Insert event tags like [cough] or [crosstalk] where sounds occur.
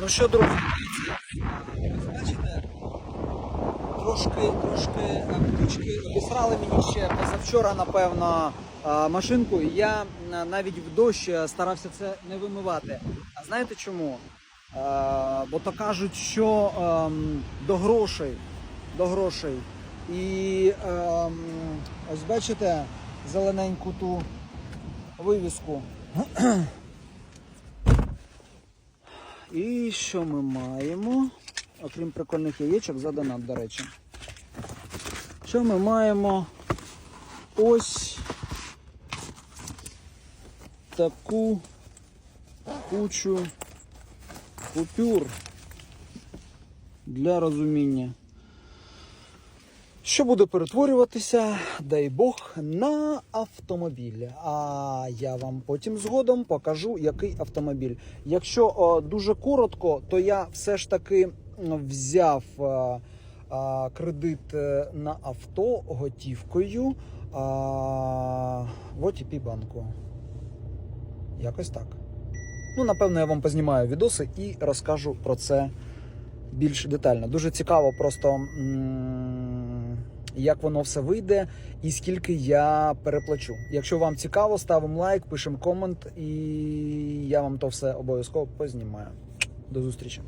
Ну що, друзі, бачите, трошки, трошки ключки обісрали мені ще позавчора, напевно, машинку. І я навіть в дощ старався це не вимивати. А знаєте чому? Бо то кажуть, що ем, до грошей, до грошей. І ем, ось бачите зелененьку ту вивіску. [clears throat] І що ми маємо? Окрім прикольних яєчок, за донат, до речі. Що ми маємо? Ось таку кучу купюр для розуміння. Що буде перетворюватися, дай Бог, на автомобіль. А я вам потім згодом покажу, який автомобіль. Якщо о, дуже коротко, то я все ж таки взяв е, е, кредит е, на авто готівкою е, в OTP банку. Якось так. Ну, напевно, я вам познімаю відоси і розкажу про це більш детально. Дуже цікаво просто. м, Як воно все вийде і скільки я переплачу. Якщо вам цікаво, ставимо лайк, пишемо комент, і я вам то все обов'язково познімаю. До зустрічі.